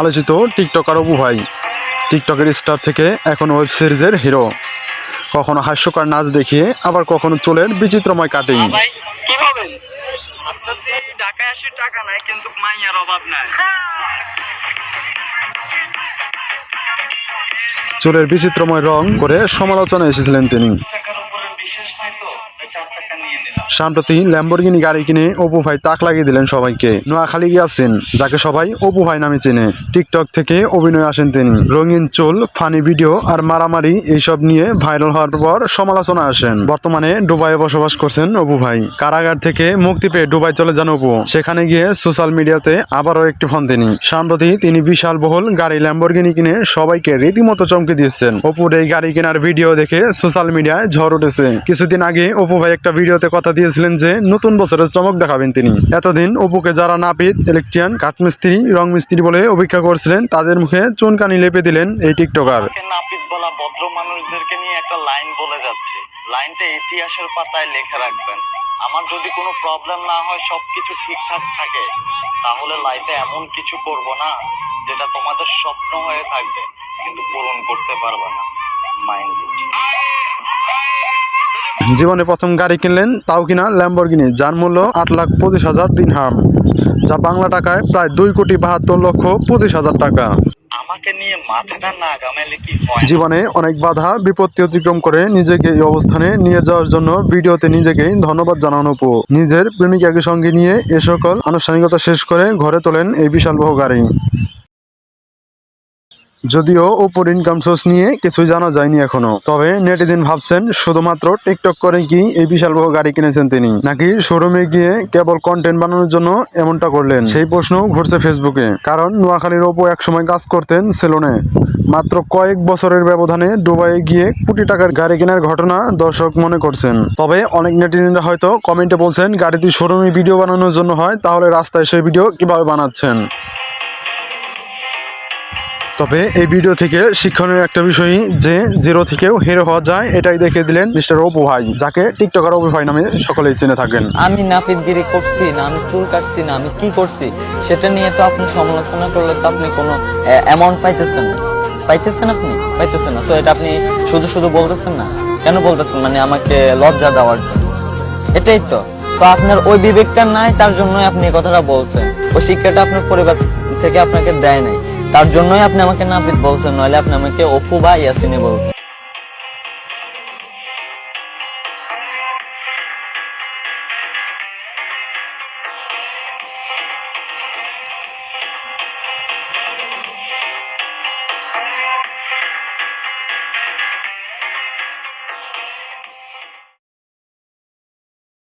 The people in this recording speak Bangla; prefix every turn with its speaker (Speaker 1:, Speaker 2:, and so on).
Speaker 1: আলোচিত টিকটকার অপু ভাই টিকটকের স্টার থেকে এখন ওয়েব সিরিজের হিরো। কখনো হাস্যকর নাচ দেখিয়ে আবার কখনো চুলের বিচিত্রময় কাটিং।
Speaker 2: নাই
Speaker 1: চুলের বিচিত্রময় রং করে সমালোচনা এসেছিলেন তিনি
Speaker 2: টাকার উপরে বিশ্বাস নাই তো তাই চার টাকা নিয়ে নিলাম
Speaker 1: সম্প্রতি ল্যাম্বরগিনি গাড়ি কিনে অপু ভাই তাক লাগিয়ে দিলেন সবাইকে। নোয়াখালী গিয়াছেন, যাকে সবাই অপু ভাই নামে চেনে। টিকটক থেকে অভিনয় আসেন তিনি। রঙিন চুল, ফানি ভিডিও আর মারামারি এইসব নিয়ে ভাইরাল হওয়ার পর সমালোচনা আসেন। বর্তমানে ডুবাইয়ে বসবাস করছেন অপু ভাই। কারাগার থেকে মুক্তি পেয়ে ডুবাই চলে যান অপু। সেখানে গিয়ে সোশ্যাল মিডিয়াতে আবারও একটি ফোন তিনি। সম্প্রতি তিনি বিশাল বহুল গাড়ি ল্যাম্বরগিনি কিনে সবাইকে রীতিমতো চমকে দিয়েছেন। অপুর এই গাড়ি কেনার ভিডিও দেখে সোশ্যাল মিডিয়ায় ঝড় উঠেছে। কিছুদিন আগে অপু ভাই একটা ভিডিওতে কথা দিয়েছিলেন যে নতুন বছরের চমক দেখাবেন তিনি। এতদিন অপুকে যারা নাপিত, ইলেকট্রিয়ান, কাঠমিস্ত্রি রং মিস্ত্রি বলে অপেক্ষা করছিলেন, তাদের মুখে চুনকানি লেপে দিলেন এই টিকটকার।
Speaker 2: নাপিত বলা ভদ্র মানুষদেরকে নিয়ে একটা লাইন বলে যাচ্ছে। লাইনটা ইতিহাসের পাতায় লেখা রাখবেন। আমার যদি কোনো প্রবলেম না হয়, সবকিছু ঠিকঠাক থাকে, তাহলে লাইফে এমন কিছু করব না, যেটা তোমাদের স্বপ্ন হয়ে থাকবে, কিন্তু পূরণ করতে পারবে না। মাইন্ড
Speaker 1: জীবনে প্রথম গাড়ি কিনলেন তাও কিনা ল্যাম্বরগিনি যার মূল্য আট লাখ পঁচিশ হাজার দিন হাম যা বাংলা টাকায় প্রায় দুই কোটি বাহাত্তর লক্ষ পঁচিশ হাজার টাকা।
Speaker 2: আমাকে নিয়ে মাথাটা না গামাইলে কি হয়?
Speaker 1: জীবনে অনেক বাধা বিপত্তি অতিক্রম করে নিজেকে এই অবস্থানে নিয়ে যাওয়ার জন্য ভিডিওতে নিজেকে ধন্যবাদ জানানো পো। নিজের প্রেমিকাকে সঙ্গে নিয়ে এ সকল আনুষ্ঠানিকতা শেষ করে ঘরে তোলেন এই বিশাল বহু গাড়ি। যদিও ওপর ইনকাম সোর্স নিয়ে কিছুই জানা যায়নি এখনও। তবে নেটিজেন ভাবছেন, শুধুমাত্র টিকটক করে কি এই বিশাল বহু গাড়ি কিনেছেন তিনি? নাকি শোরুমে গিয়ে কেবল কন্টেন্ট বানানোর জন্য এমনটা করলেন? সেই প্রশ্ন ঘুরছে ফেসবুকে কারণ নোয়াখালীর ওপো একসময় কাজ করতেন সেলুনে। মাত্র কয়েক বছরের ব্যবধানে দুবাইয়ে গিয়ে কোটি টাকার গাড়ি কেনার ঘটনা দর্শক মনে করছেন। তবে অনেক নেটিজেনরা হয়তো কমেন্টে বলছেন, গাড়িটি শোরুমে ভিডিও বানানোর জন্য হয়, তাহলে রাস্তায় সেই ভিডিও কীভাবে বানাচ্ছেন? তবে এই ভিডিও থেকে শিক্ষণীয় একটা বিষয় যে জিরো থেকেও হিরো হওয়া যায়, এটাই দেখে দিলেন মিস্টার অপু ভাই, যাকে টিকটকার অপু ভাই নামে সকলেই চিনে থাকেন।
Speaker 3: আমি নাপিতগিরি করছি না, আমি চুল কাটছি না, আমি কি করছি? সেটা নিয়ে তো আপনি সমালোচনা করলে তো আপনি কোনো অ্যামাউন্ট পাইতেছেন না। পাইতেছেন আপনি? পাইতেছেন না। তো এটা আপনি শুধু শুধু বলতেছেন না? কেন বলতেছেন? মানে আমাকে লজ্জা দেওয়ার জন্য। এটাই তো। তো আপনার ওই বিবেকটা নাই, তার জন্যই আপনি কথাটা বলছেন। ওই শিক্ষাটা আপনার পরিবার থেকে আপনাকে দেয় নাই। তার জন্যই আপনি আমাকে নাপিত বলছেন, নইলে আপনি আমাকে অপু বা ইয়াসিনে বলছেন।